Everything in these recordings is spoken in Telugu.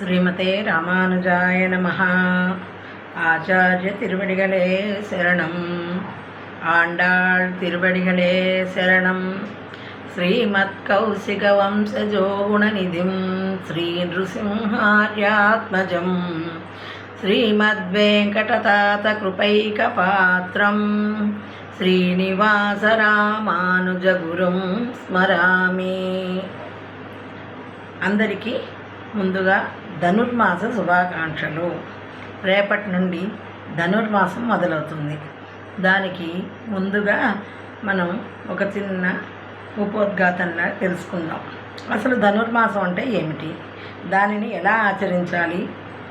ஸ்ரீமதே ராமானுஜாய நமஹா ஆச்சாரிய திருவடிகளே சரணம் ஆண்டாள் திருவடிகளே சரணம் ஸ்ரீமத் கௌசிக வம்சஜோகுணநிதிம் ஸ்ரீ நிருசிம்ஹாரியாத்மஜம் ஸ்ரீமத்வேங்கடதாத கிருபைக பாத்திரம் శ్రీనివాసరామానుజగురుం స్మరామి అందరికీ ముందుగా ధనుర్మాస శుభాకాంక్షలు. రేపటి నుండి ధనుర్మాసం మొదలవుతుంది. దానికి ముందుగా మనం ఒక చిన్న ఉపోద్ఘాతంగా తెలుసుకుందాం. అసలు ధనుర్మాసం అంటే ఏమిటి? దానిని ఎలా ఆచరించాలి?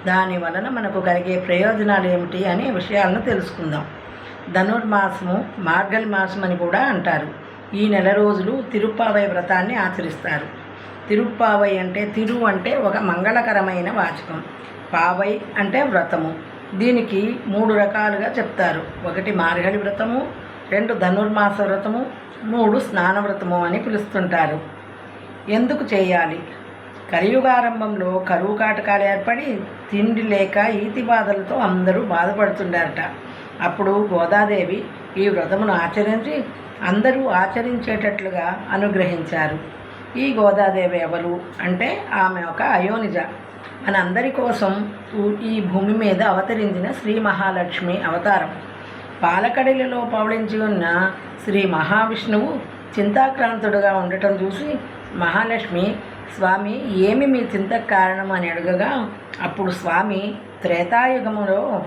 దాని వలన మనకు కలిగే ప్రయోజనాలు ఏమిటి అనే విషయాలను తెలుసుకుందాం. ధనుర్మాసము మార్గల్ మాసం అని కూడా అంటారు. ఈ నెల రోజులు తిరుప్పావై వ్రతాన్ని ఆచరిస్తారు. తిరుప్పావై అంటే తిరు అంటే ఒక మంగళకరమైన వాచకం. పావై అంటే వ్రతము. దీనికి మూడు రకాలుగా చెప్తారు. ఒకటి మార్గడి వ్రతము రెండు ధనుర్మాస వ్రతము మూడు స్నాన వ్రతము అని పిలుస్తుంటారు. ఎందుకు చేయాలి? కలియుగారంభంలో కరువు కాటకాలు ఏర్పడి తిండి లేక ఈతి బాధలతో అందరూ బాధపడుతుండారట. అప్పుడు గోదాదేవి ఈ వ్రతమును ఆచరించి అందరూ ఆచరించేటట్లుగా అనుగ్రహించారు. ఈ గోదాదేవి ఎవరు అంటే ఆమె ఒక అయోనిజ. మనందరి కోసం ఈ భూమి మీద అవతరించిన శ్రీ మహాలక్ష్మి అవతారం. పాలకడిలిలో పవళించి ఉన్న శ్రీ మహావిష్ణువు చింతాక్రాంతుడుగా ఉండటం చూసి మహాలక్ష్మి స్వామి ఏమి మీ చింతకు కారణం? అని అడగగా అప్పుడు స్వామి త్రేతాయుగములో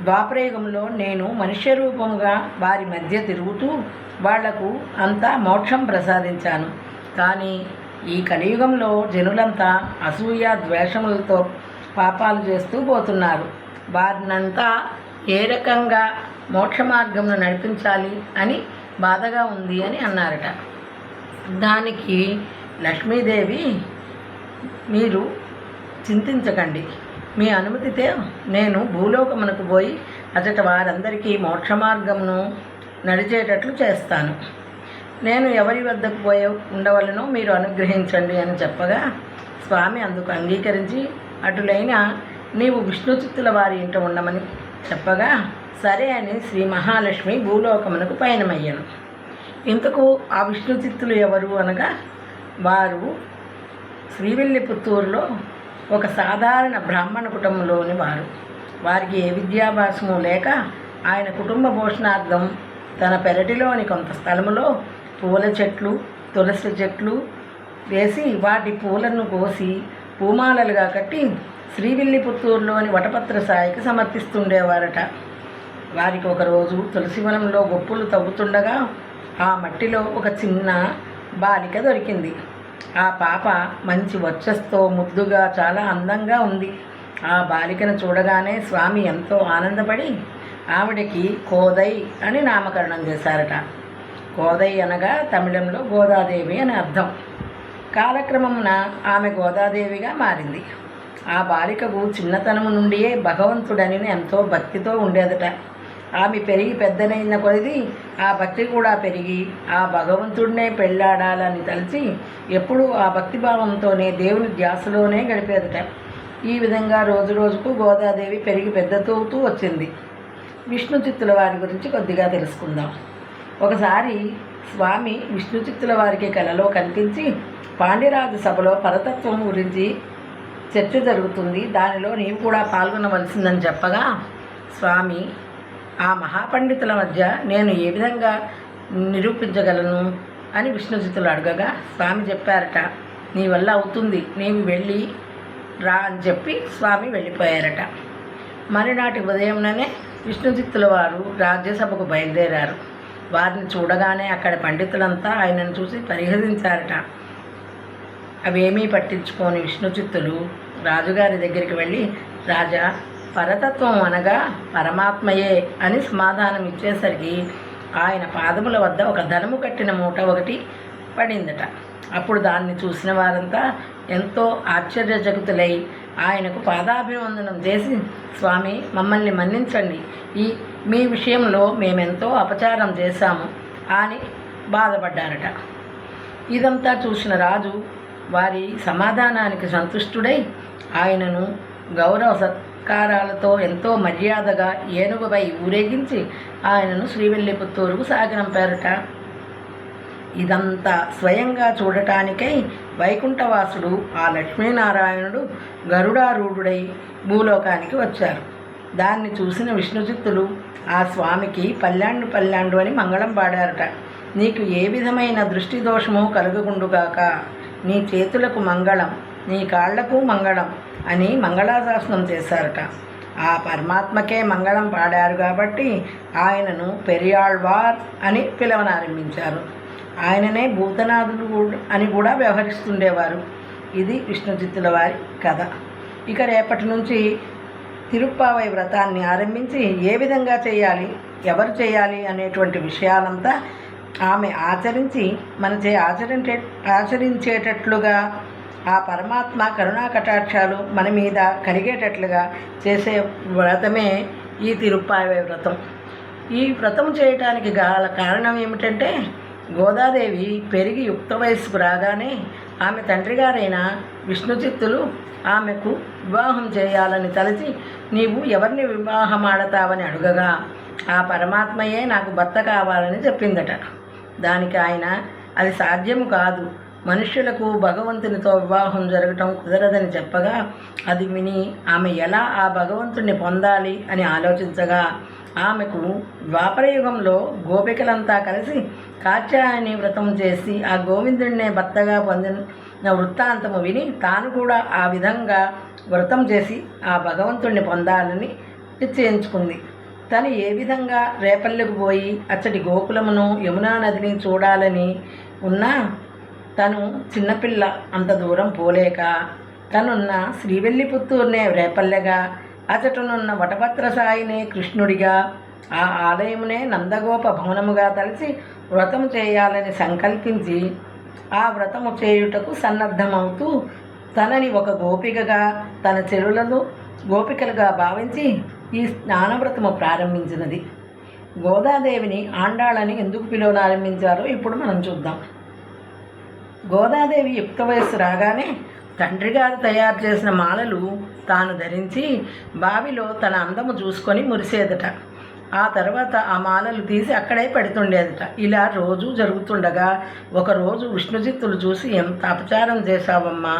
ద్వాపరయుగంలో నేను మనుష్య రూపంగా వారి మధ్య తిరుగుతూ వాళ్ళకు అంతా మోక్షం ప్రసాదించాను. కానీ ఈ కలియుగంలో జనులంతా అసూయ ద్వేషములతో పాపాలు చేస్తూ పోతున్నారు. వారినంతా ఏ రకంగా మోక్ష మార్గంలో నడిపించాలి అని బాధగా ఉంది అని అన్నారట. దానికి లక్ష్మీదేవి మీరు చింతించకండి. మీ అనుమతితే నేను భూలోకమునకు పోయి అచట వారందరికీ మోక్ష మార్గమును నడిచేటట్లు చేస్తాను. నేను ఎవరి వద్దకు పోయే ఉండవలను మీరు అనుగ్రహించండి అని చెప్పగా స్వామి అందుకు అంగీకరించి అటులైన నీవు విష్ణుచిత్తుల వారి ఇంట ఉండమని చెప్పగా సరే అని శ్రీ మహాలక్ష్మి భూలోకమునకు పయనమయ్యాను. ఇంతకు ఆ విష్ణు చిత్తులు ఎవరు అనగా వారు శ్రీవిల్లిపుత్తూరులో ఒక సాధారణ బ్రాహ్మణ కుటుంబంలోని వారు. వారికి ఏ విద్యాభ్యాసము లేక ఆయన కుటుంబ పోషణార్థం తన పెరటిలోని కొంత స్థలములో పూల చెట్లు తులసి చెట్లు వేసి వాటి పూలను కోసి పూమాలలుగా కట్టి శ్రీవిల్లిపుత్తూరులోని వటపత్ర సాయికి సమర్పిస్తుండేవారట. వారికి ఒకరోజు తులసివనంలో గొప్పులు తవ్వుతుండగా ఆ మట్టిలో ఒక చిన్న బాలిక దొరికింది. ఆ పాప మంచి వచ్చస్తో ముద్దుగా చాలా అందంగా ఉంది. ఆ బాలికను చూడగానే స్వామి ఎంతో ఆనందపడి ఆవిడకి కోదై అని నామకరణం చేశారట. గోదై అనగా తమిళంలో గోదాదేవి అని అర్థం. కాలక్రమమున ఆమె గోదాదేవిగా మారింది. ఆ బాలికకు చిన్నతనము నుండియే భగవంతుడని ఎంతో భక్తితో ఉండేదట. ఆమె పెరిగి పెద్దనైన కొద్ది ఆ భక్తి కూడా పెరిగి ఆ భగవంతుడినే పెళ్ళాడాలని తలిచి ఎప్పుడూ ఆ భక్తిభావంతోనే దేవుని ధ్యాసలోనే గడిపేదట. ఈ విధంగా రోజు రోజుకు గోదాదేవి పెరిగి పెద్దతూతూ వచ్చింది. విష్ణు చిత్తుల వారి గురించి కొద్దిగా తెలుసుకుందాం. ఒకసారి స్వామి విష్ణు చిత్తుల వారికి కలలో కనిపించి పాండ్యరాజు సభలో పరతత్వం గురించి చర్చ జరుగుతుంది. దానిలో నీవు కూడా పాల్గొనవలసిందని చెప్పగా స్వామి ఆ మహాపండితుల మధ్య నేను ఏ విధంగా నిరూపించగలను? అని విష్ణుచిత్తులు అడగగా స్వామి చెప్పారట నీ వల్ల అవుతుంది. నీవు వెళ్ళి రా అని చెప్పి స్వామి వెళ్ళిపోయారట. మరునాటి ఉదయంలోనే విష్ణుచిత్తుల వారు రాజ్యసభకు బయలుదేరారు. వారిని చూడగానే అక్కడ పండితులంతా ఆయనను చూసి పరిహసించారట. అవేమీ పట్టించుకోని విష్ణుచిత్తులు రాజుగారి దగ్గరికి వెళ్ళి రాజా పరతత్వం అనగా పరమాత్మయే అని సమాధానం ఇచ్చేసరికి ఆయన పాదముల వద్ద ఒక ధనము కట్టిన మూట ఒకటి పడిందట. అప్పుడు దాన్ని చూసిన వారంతా ఎంతో ఆశ్చర్యచకితులై ఆయనకు పాదాభివందనం చేసి స్వామి మమ్మల్ని మన్నించండి. ఈ మీ విషయంలో మేమెంతో అపచారం చేశాము అని బాధపడ్డారట. ఇదంతా చూసిన రాజు వారి సమాధానానికి సంతుష్టుడై ఆయనను గౌరవ సత్కారాలతో ఎంతో మర్యాదగా ఏనుగుపై ఊరేగించి ఆయనను శ్రీవెల్లిపుత్తూరుకు సాగనంపారట. ఇదంతా స్వయంగా చూడటానికై వైకుంఠవాసుడు ఆ లక్ష్మీనారాయణుడు గరుడారూఢుడై భూలోకానికి వచ్చారు. దాన్ని చూసిన విష్ణుచిత్తులు ఆ స్వామికి పల్లాండు పల్లాండు అని మంగళం పాడారట. నీకు ఏ విధమైన దృష్టి దోషము కలుగుకుండుగాక నీ చేతులకు మంగళం నీ కాళ్ళకు మంగళం అని మంగళాశాసనం చేశారట. ఆ పరమాత్మకే మంగళం పాడారు కాబట్టి ఆయనను పెరియాళ్వార్ అని పిలవనారంభించారు. ఆయననే భూతనాథుడు అని కూడా వ్యవహరిస్తుండేవారు. ఇది విష్ణుజిత్తుల వారి కథ. ఇక రేపటి నుంచి తిరుప్పావై వ్రతాన్ని ఆరంభించి ఏ విధంగా చేయాలి ఎవరు చేయాలి అనేటువంటి విషయాలంతా ఆమె ఆచరించి మనచే ఆచరించే ఆచరించేటట్లుగా ఆ పరమాత్మ కరుణా కటాక్షాలు మన మీద కలిగేటట్లుగా చేసే వ్రతమే ఈ తిరుప్పావై వ్రతం. ఈ వ్రతం చేయటానికి గల కారణం ఏమిటంటే గోదాదేవి పెరిగి యుక్త వయస్సుకు రాగానే ఆమె తండ్రి గారైన విష్ణుచిత్తులు ఆమెకు వివాహం చేయాలని తలచి నీవు ఎవరిని వివాహమాడతావని అడుగగా ఆ పరమాత్మయే నాకు భర్త కావాలని చెప్పిందట. దానికి ఆయన అది సాధ్యము కాదు. మనుష్యులకు భగవంతునితో వివాహం జరగటం కుదరదని చెప్పగా అది విని ఆమె ఎలా ఆ భగవంతుణ్ణి పొందాలి? అని ఆలోచించగా ఆమెకు ద్వాపరయుగంలో గోపికలంతా కలిసి కాత్యాయని వ్రతం చేసి ఆ గోవిందుడినే భర్తగా పొందిన వృత్తాంతము విని తాను కూడా ఆ విధంగా వ్రతం చేసి ఆ భగవంతుణ్ణి పొందాలని నిశ్చయించుకుంది. తను ఏ విధంగా రేపల్లెకు పోయి అచ్చటి గోకులమును యమునా నదిని చూడాలని ఉన్నా తను చిన్నపిల్ల అంత దూరం పోలేక తనున్న శ్రీవెల్లిపుత్తూరునే రేపల్లెగా అచటనున్న వటభద్ర సాయినే కృష్ణుడిగా ఆ ఆలయమునే నందగోప భవనముగా తలచి వ్రతం చేయాలని సంకల్పించి ఆ వ్రతము చేయుటకు సన్నద్ధమవుతూ తనని ఒక గోపికగా తన చెరువులను గోపికలుగా భావించి ఈ స్నానవ్రతము ప్రారంభించినది. గోదాదేవిని ఆండాళని ఎందుకు పిలువనారంభించారో ఇప్పుడు మనం చూద్దాం. గోదాదేవి యుక్త వయస్సు రాగానే తండ్రి గారు తయారు చేసిన మాలలు తాను ధరించి బావిలో తన అందము చూసుకొని మురిసేదట. ఆ తర్వాత ఆ మాలలు తీసి అక్కడే పెడుతుండేదట. ఇలా రోజు జరుగుతుండగా ఒకరోజు విష్ణుజిత్తులు చూసి ఎంత అపచారం చేశావమ్మా!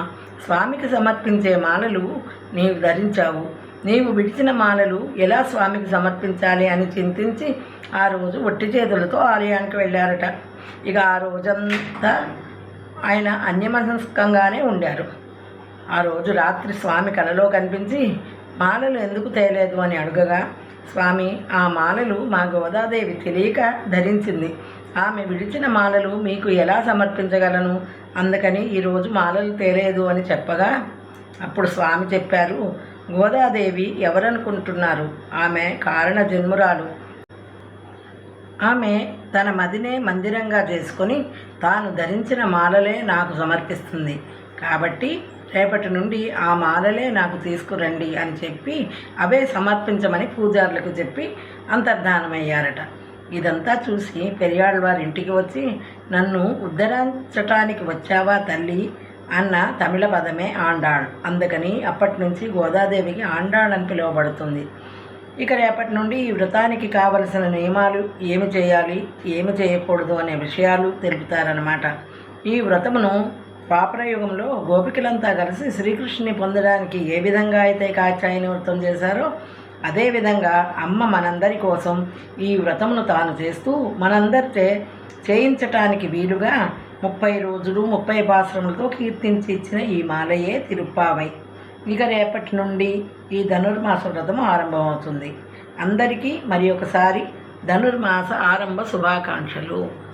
స్వామికి సమర్పించే మాలలు నీవు ధరించావు. నీవు విడిచిన మాలలు ఎలా స్వామికి సమర్పించాలి? అని చింతించి ఆ రోజు ఒట్టి చేతులతో ఆలయానికి వెళ్ళారట. ఇక ఆ రోజంతా ఆయన అన్యమనస్కంగానే ఉండారు. ఆ రోజు రాత్రి స్వామి కలలో కనిపించి మాలలు ఎందుకు తేలేదు అని అడుగగా స్వామి ఆ మాలలు మా గోదాదేవి తెలియక ధరించింది. ఆమె విడిచిన మాలలు మీకు ఎలా సమర్పించగలను? అందుకని ఈరోజు మాలలు తేలేదు అని చెప్పగా అప్పుడు స్వామి చెప్పారు గోదాదేవి ఎవరనుకుంటున్నారు? ఆమె కారణ జన్మురాలు. ఆమె తన మదినే మందిరంగా చేసుకొని తాను ధరించిన మాలలే నాకు సమర్పిస్తుంది. కాబట్టి రేపటి నుండి ఆ మాలలే నాకు తీసుకురండి అని చెప్పి అవే సమర్పించమని పూజారులకు చెప్పి అంతర్ధానమయ్యారట. ఇదంతా చూసి పెరియాళ్ళవారి ఇంటికి వచ్చి నన్ను ఉద్ధరించటానికి వచ్చావా తల్లి? అన్న తమిళ పదమే ఆండాళ్. అందుకని అప్పటి నుంచి గోదాదేవికి ఆండాళ్ అని పిలువబడుతుంది. ఇక రేపటి నుండి ఈ వ్రతానికి కావలసిన నియమాలు ఏమి చేయాలి ఏమి చేయకూడదు అనే విషయాలు తెలుపుతారన్నమాట. ఈ వ్రతమును యుగంలో గోపికలంతా కలిసి శ్రీకృష్ణుని పొందడానికి ఏ విధంగా అయితే కాచాయని వ్రతం చేశారో అదేవిధంగా అమ్మ మనందరి కోసం ఈ వ్రతమును తాను చేస్తూ మనందరిచే చేయించటానికి వీలుగా ముప్పై రోజులు ముప్పై పాశ్రములతో కీర్తించి ఇచ్చిన ఈ మాలయే తిరుప్పావై. ఇక రేపటి నుండి ఈ ధనుర్మాస వ్రతం ఆరంభమవుతుంది. అందరికీ మరి ఒకసారి ధనుర్మాస ఆరంభ శుభాకాంక్షలు.